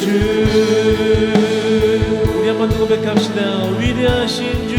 주 우리 한번 고백합시다. 위대하신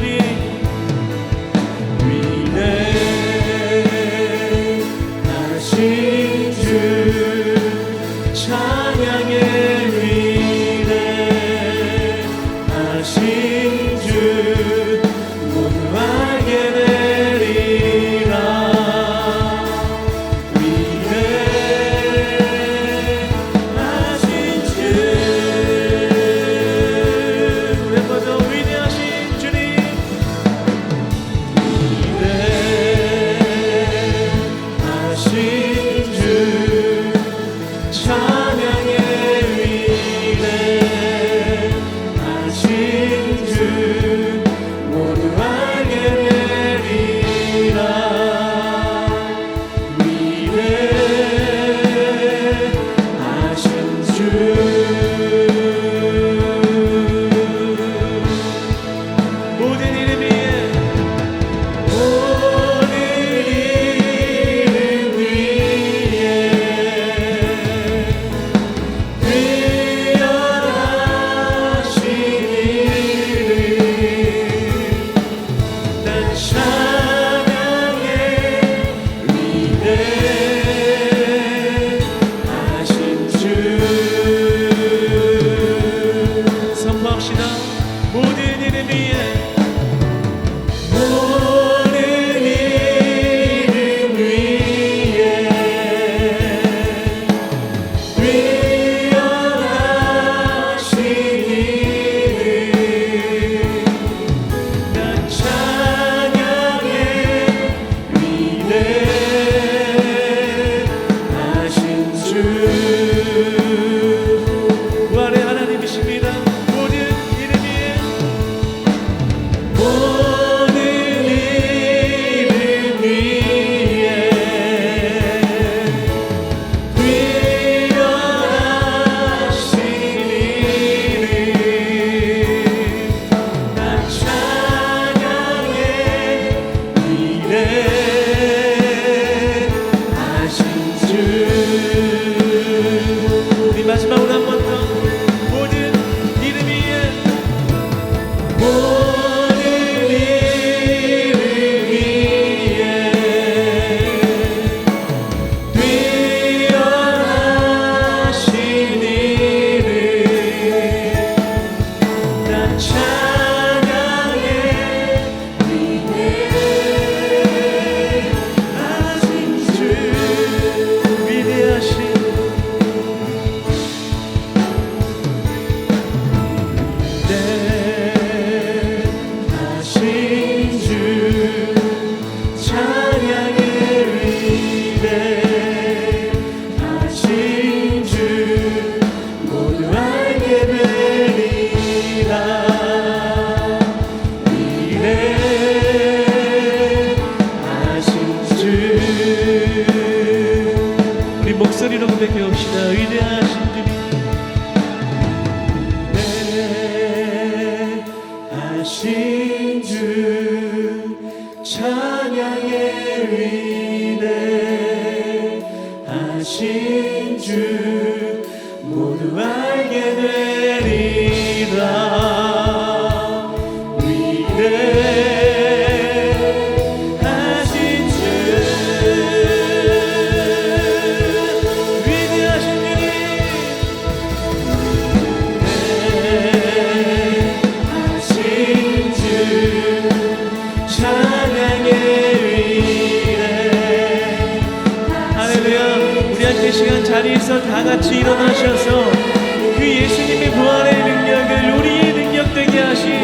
자리에서 다 같이 일어나셔서 그 예수님의 부활의 능력을 우리의 능력 되게 하신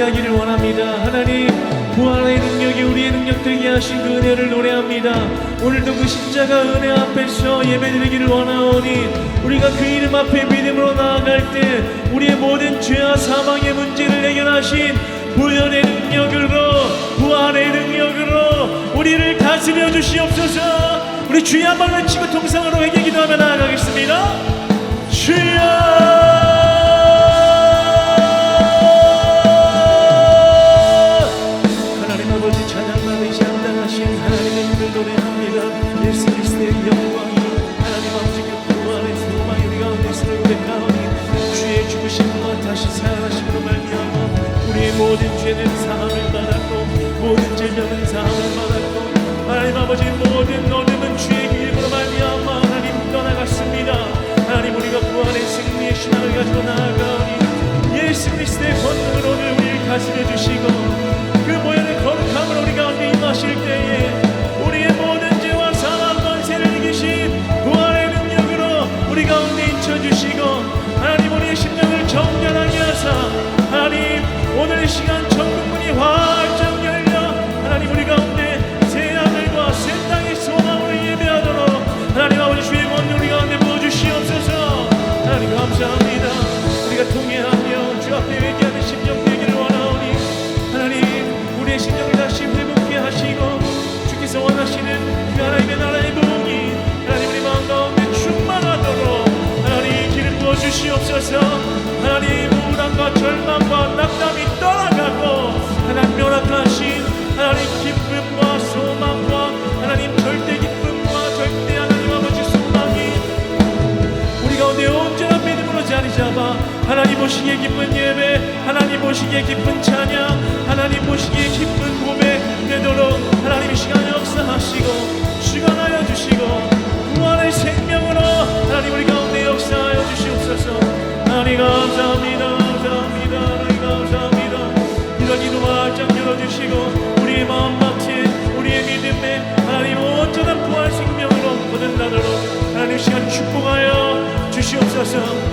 나아가기를 원합니다. 하나님 부활의 능력이 우리의 능력 되게 하신 그 은혜를 노래합니다. 오늘도 그 십자가 은혜 앞에서 예배드리기를 원하오니 우리가 그 이름 앞에 믿음으로 나아갈 때 우리의 모든 죄와 사망의 문제를 해결하신 부활의 능력으로 부활의 능력으로 우리를 다스려 주시옵소서 우리 주여 한번 외치고 통성으로 회개 기도하며 나아가겠습니다. 주여 질병은 사함을 받았고 하나님 아버지 모든 어둠은 주의 길으로 말미암아 하나님 떠나갔습니다. 하나님 우리가 부활의 승리의 신앙을 가지고 나아가오니 예수 그리스도의 권능을 오늘 우리를 가슴에 주시고 앞에 회개하는 심령 보시기에 기쁜 예배 하나님 보시기에 기쁜 찬양 하나님 보시기에 기쁜 고백 되도록 하나님 이 시간 역사하시고 주관하여 주시고 부활의 생명으로 하나님 우리 가운데 역사하여 주시옵소서. 하나님 감사합니다 감사합니다 하나님 감사합니다. 이런 이름 활짝 열어주시고 우리의 마음밭에 우리의 믿음에 하나님 온전한 부활 생명으로 거듭나도록 하나님 이 시간 축복하여 주시옵소서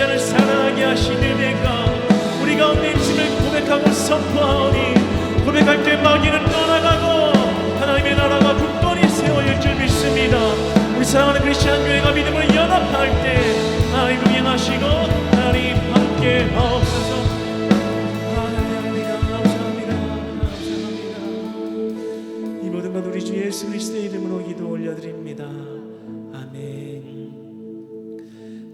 죽은 자를 살아나게 하시는 은혜가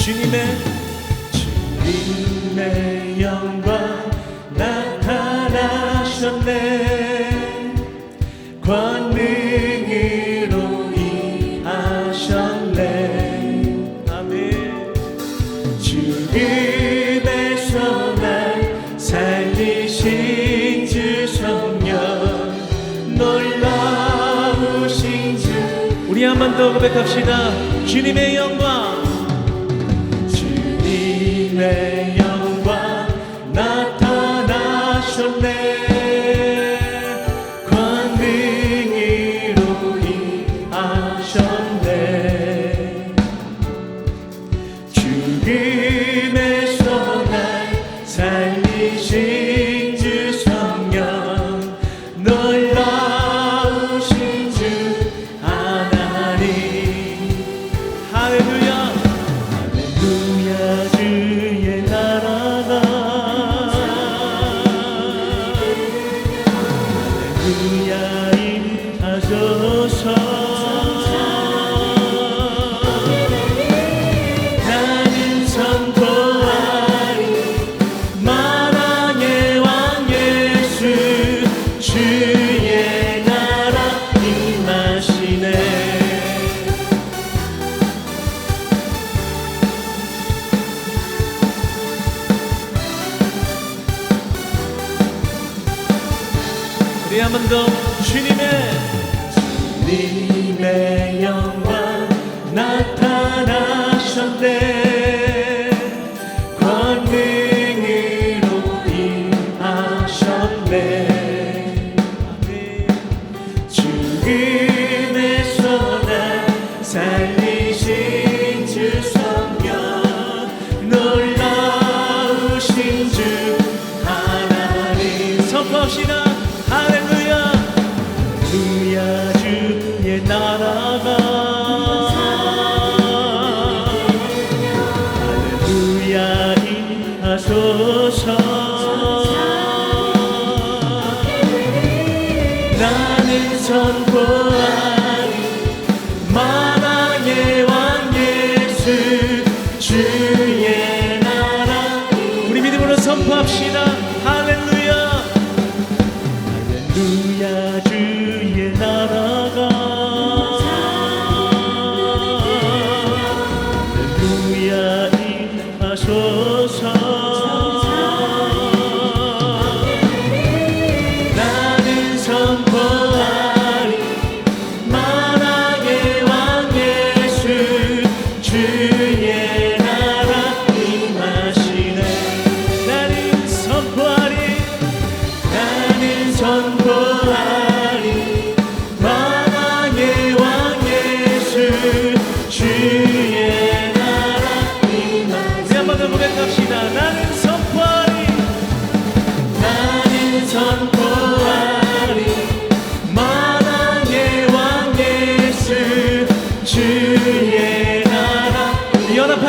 주님의 주님의 영광 나타나셨네. 권능으로 임하셨네. 아멘. 죽음에서 날 살리신 주 성령 놀라우신 주. 우리 한 번 더 고백합시다. 주님의 영광 할 하셨네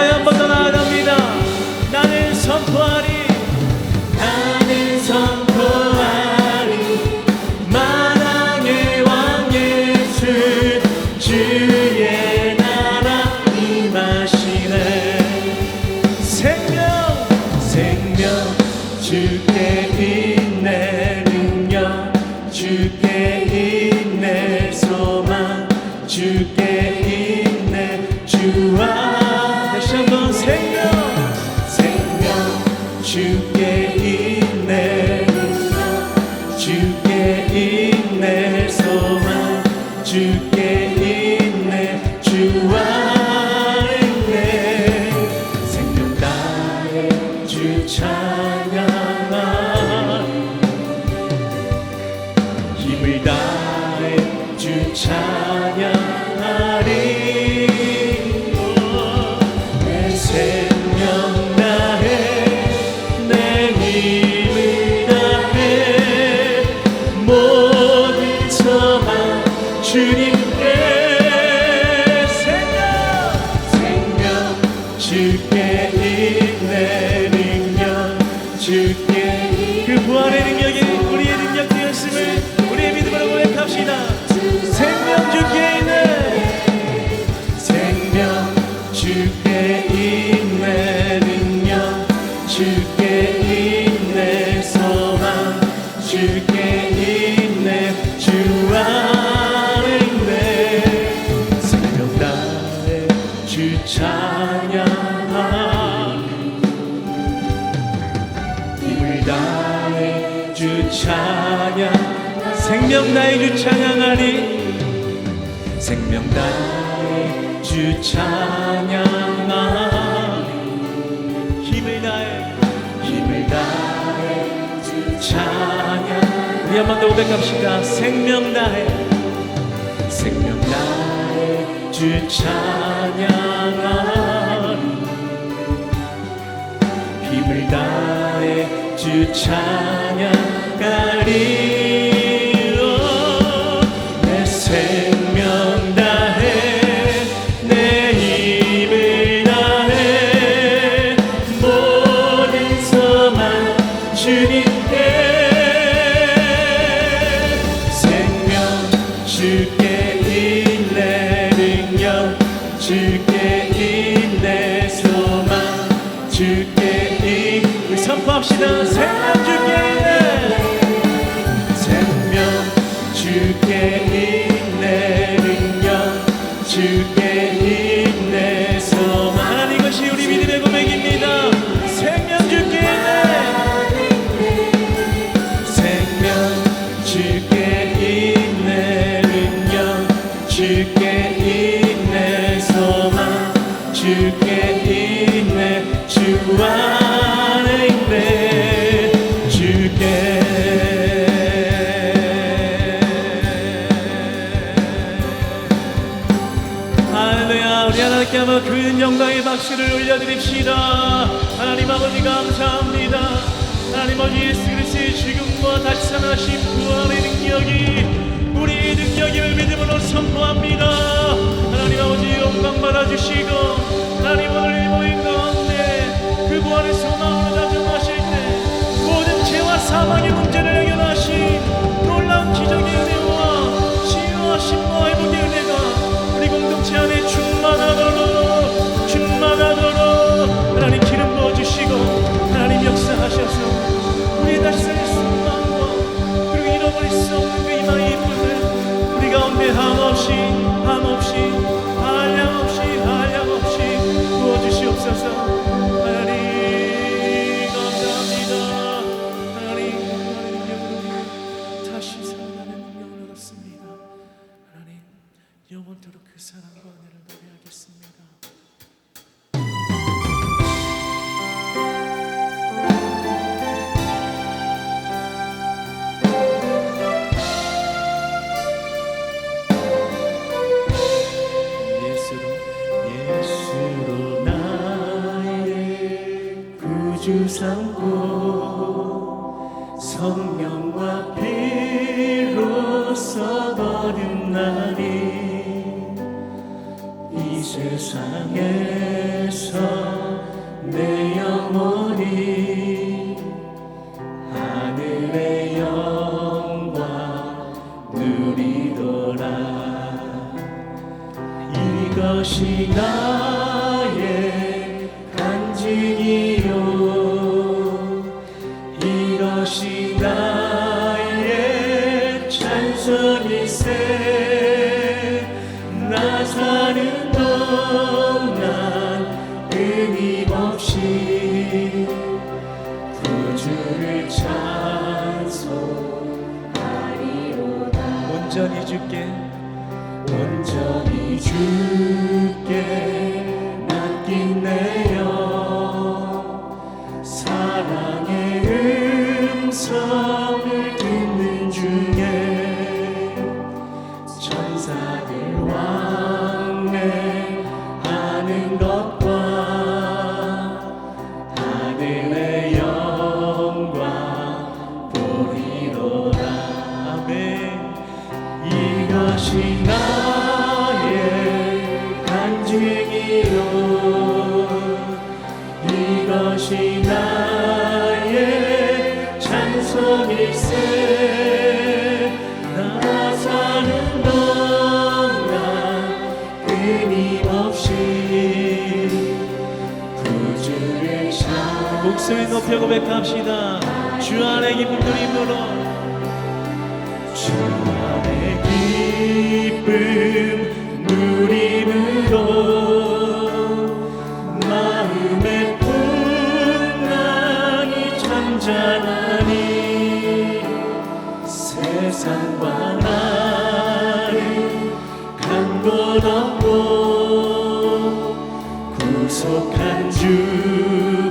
연합 찬양하리 힘을 다해 주 찬양. 생명 나의 주 찬양하리. 생명 나의 주 찬양하리. 힘을 다해. 힘을 다해 주 찬양 우리 한번 더 고백합시다. 생명 나의. 생명 나의 주 찬양하리. 힘을 다해 주 찬양하리. 올려드립시다. 하나님 아버지 감사합니다. 하나님 아버지 예수 그리스의 죽음과 다시 살아나신 그 부활의 능력이 우리의 능력임을 믿음으로 선포합니다. 하나님 아버지 영광 받아주시고 하나님 오늘 모임 가운데 그 부활의 소망으로 다짐하실 때 모든 죄와 사망의 어린 날이 이 세상에서 내 영혼이 하늘의 영광 누리더라. 이것이 나 높여 고백합시다. 주 안에 기쁨 누림으로 주 안에 기쁨 누림으로 마음의 풍랑이 잠잠하니 세상과 나를 간것 없고 구속한 주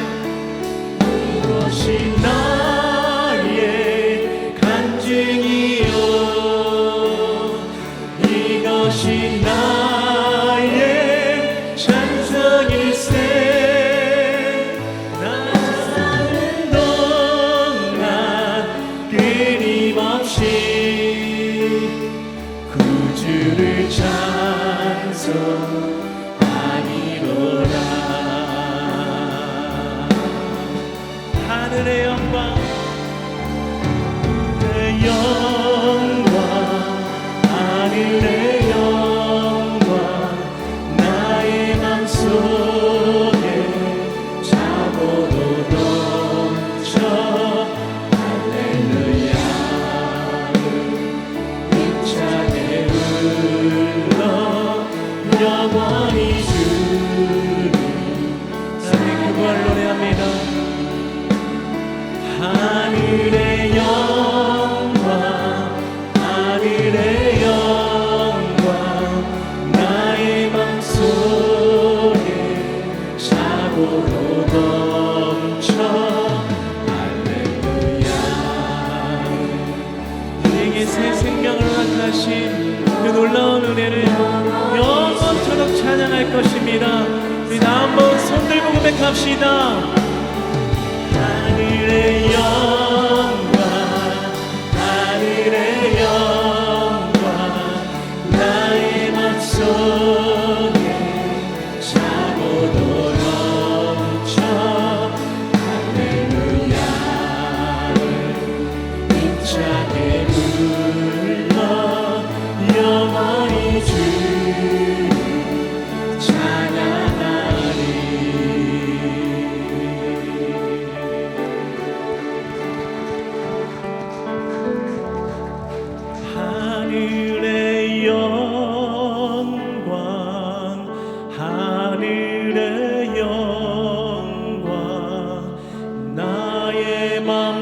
것입니다. 우리 다 한번 손들고 고백합시다.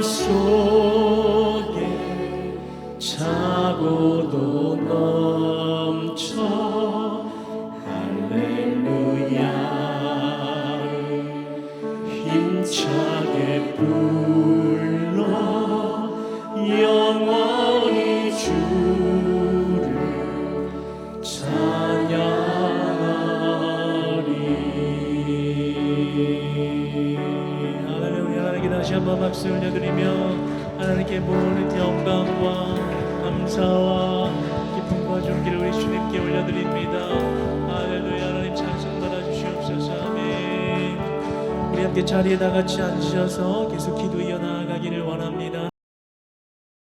sou. 같이 앉으셔서